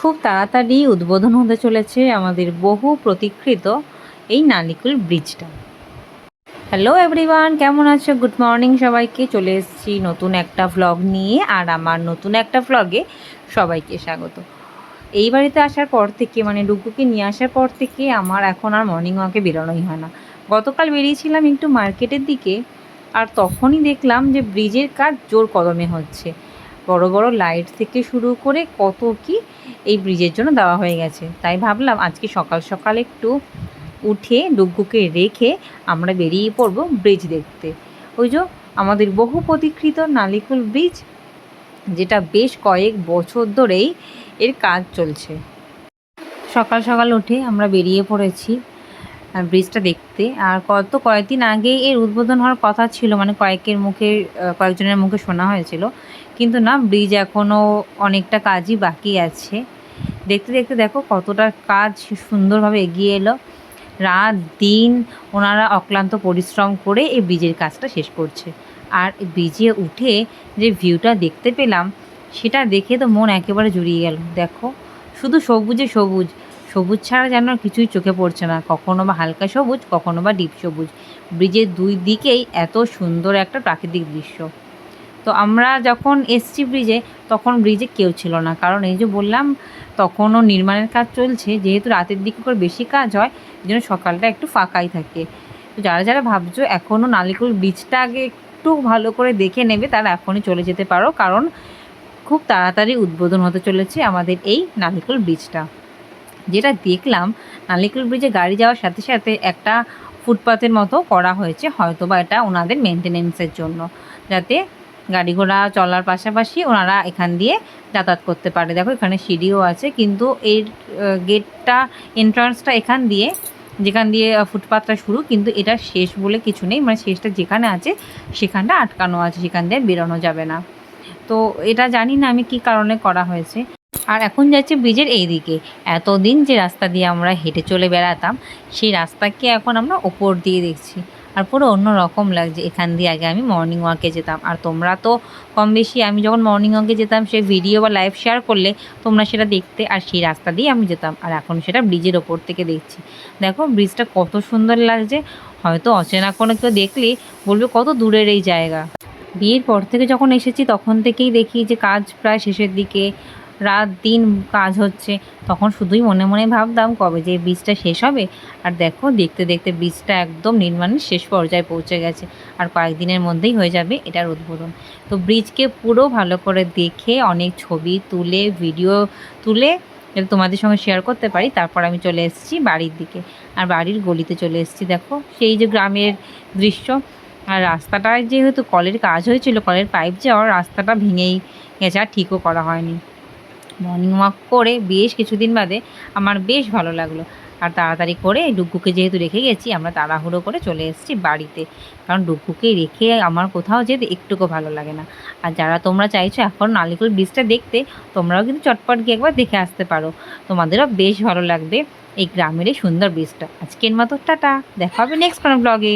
খুব তাড়াতাড়ি উদ্বোধন হতে চলেছে আমাদের বহু প্রতীক্ষিত এই নালিকুল ব্রিজটা। হ্যালো এভরিওয়ান কেমন আছো? গুড মর্নিং সবাইকে। চলে এসেছি নতুন একটা ভ্লগ নিয়ে আর আমার নতুন একটা ভ্লগে সবাইকে স্বাগত। এই বাড়িতে আসার পর থেকে মানে ডুকুকে নিয়ে আসার পর থেকে আমার এখন আর মর্নিং ওয়াকে বেরোনোই হয় না। গতকাল বেরিয়েছিলাম একটু মার্কেটের দিকে আর তখনই দেখলাম যে ব্রিজের কাজ জোর কদমে হচ্ছে। বড় বড় লাইট থেকে শুরু করে কত কি এই ব্রিজের জন্য দেওয়া হয়ে গেছে। তাই ভাবলাম আজকে সকাল সকাল একটু উঠে ডুগ্গুকে রেখে আমরা বেরিয়ে পড়ব ব্রিজ দেখতে। ওই যে আমাদের বহু প্রতীক্ষিত নালিকুল ব্রিজ, যেটা বেশ কয়েক বছর ধরেই এর কাজ চলছে। সকাল সকাল উঠে আমরা বেরিয়ে পড়েছি ব্রিজটা দেখতে। আর কত কয়েকদিন আগেই এর উদ্বোধন হওয়ার কথা ছিল মানে কয়েকের মুখে কয়েকজনের মুখে শোনা হয়েছিল। কিন্তু না, ব্রিজ এখনও অনেকটা কাজই বাকি আছে। দেখতে দেখতে দেখো কতটা কাজ সুন্দরভাবে এগিয়ে এলো। রাত, দিন ওনারা অক্লান্ত পরিশ্রম করে এই ব্রিজের কাজটা শেষ করছে। আর ব্রিজে উঠে যে ভিউটা দেখতে পেলাম, সেটা দেখে তো মন একেবারে জুড়িয়ে গেল। দেখো, শুধু সবুজে সবুজ। সবুজ ছাড়া যেন কিছুই চোখে পড়ছে না। কখনো বা হালকা সবুজ, কখনো বা ডিপ সবুজ। ব্রিজের দুই দিকেই এত সুন্দর একটা প্রাকৃতিক দৃশ্য। তো আমরা যখন এসছি ব্রিজে তখন ব্রিজে কেউ ছিল না। কারণ এই যে বললাম, তখনও নির্মাণের কাজ চলছে। যেহেতু রাতের দিকে করে বেশি কাজ হয়, এই জন্য সকালটা একটু ফাঁকাই থাকে। তো যারা যারা ভাবছ এখনও নালিকুল ব্রিজটা আগে একটু ভালো করে দেখে নেবে, তারা এখনই চলে যেতে পারো। কারণ খুব তাড়াতাড়ি উদ্বোধন হতে চলেছে আমাদের এই নালিকুল ব্রিজটা যেটা দেখলাম, নালিকুল ব্রিজে গাড়ি যাওয়ার সাথে সাথে একটা ফুটপাথের মতো করা হয়েছে। হয়তো বা এটা ওনাদের মেনটেনেন্সের জন্য। যাতে গাড়ি ঘোড়া চলার পাশাপাশি ওনারা এখান দিয়ে যাতায়াত করতে পারে। দেখো, এখানে সিঁড়িও আছে, কিন্তু এর গেটটা এন্ট্রান্সটা এখান দিয়ে, যেখান দিয়ে ফুটপাথটা শুরু, কিন্তু এটা শেষ বলে কিছু নেই। মানে শেষটা যেখানে আছে, সেখানটা আটকানো আছে, সেখান দিয়ে বেরোনো যাবে না। তো এটা জানি না আমি কি কারণে করা হয়েছে। আর এখন যাচ্ছে ব্রিজের এই দিকে এতদিন যে রাস্তা দিয়ে আমরা হেঁটে চলে বেড়াতাম, সেই রাস্তাকে এখন আমরা ওপর দিয়ে দেখছি। আর পুরো অন্য রকম লাগছে। এখান দিয়ে আগে আমি মর্নিং ওয়াকে যেতাম। আর তোমরা তো কম বেশি, আমি যখন মর্নিং ওয়াকে যেতাম সে ভিডিও বা লাইভ শেয়ার করলে তোমরা সেটা দেখতে আর সেই রাস্তা দিয়ে আমি যেতাম। আর এখন সেটা ব্রিজের ওপর থেকে দেখছি। দেখো ব্রিজটা কত সুন্দর লাগছে। হয়তো অচেনা কোনো কেউ দেখলে বলবে কত দূরের এই জায়গা। বিয়ের পর থেকে যখন এসেছি, তখন থেকেই দেখি যে কাজ প্রায় শেষের দিকে। রাত দিন কাজ হচ্ছে, তখন শুধুই মনে মনে ভাবতাম কবে যে বীজটা শেষ হবে। আর দেখো, দেখতে দেখতে বীজটা একদম নির্মাণের শেষ পর্যায়ে পৌঁছে গেছে। আর কয়েকদিনের মধ্যেই হয়ে যাবে এটার উদ্বোধন। তো ব্রিজকে পুরো ভালো করে দেখে, অনেক ছবি তুলে ভিডিও তুলে তোমাদের সঙ্গে শেয়ার করতে পারি। তারপর আমি চলে এসেছি বাড়ির দিকে। আর বাড়ির গলিতে চলে এসেছি, দেখো। সেই যে গ্রামের দৃশ্য। আর রাস্তাটায় যেহেতু কলের কাজ হয়েছিল, কলের পাইপ যাওয়ার রাস্তাটা ভেঙেই গেছে, আর ঠিকও করা হয়নি। মর্নিং ওয়াক করে বেশ কিছুদিন বাদে আমার বেশ ভালো লাগল। আর তাড়াতাড়ি করে ডুগ্গুকে যেহেতু রেখে গেছি, আমরা তাড়াহুড়ো করে চলে এসেছি বাড়িতে। কারণ ডুগ্গুকে রেখে আমার কোথাও যেতে একটুকু ভালো লাগে না। আর যারা তোমরা চাইছো এখন নালিকুল ব্রিজটা দেখতে, তোমরাও কিন্তু চটপট গিয়ে একবার দেখে আসতে পারো। তোমাদেরও বেশ ভালো লাগবে এই গ্রামের এই সুন্দর ব্রিজটা আজকের মতো টাটা, দেখা হবে নেক্সট কোনো ব্লগে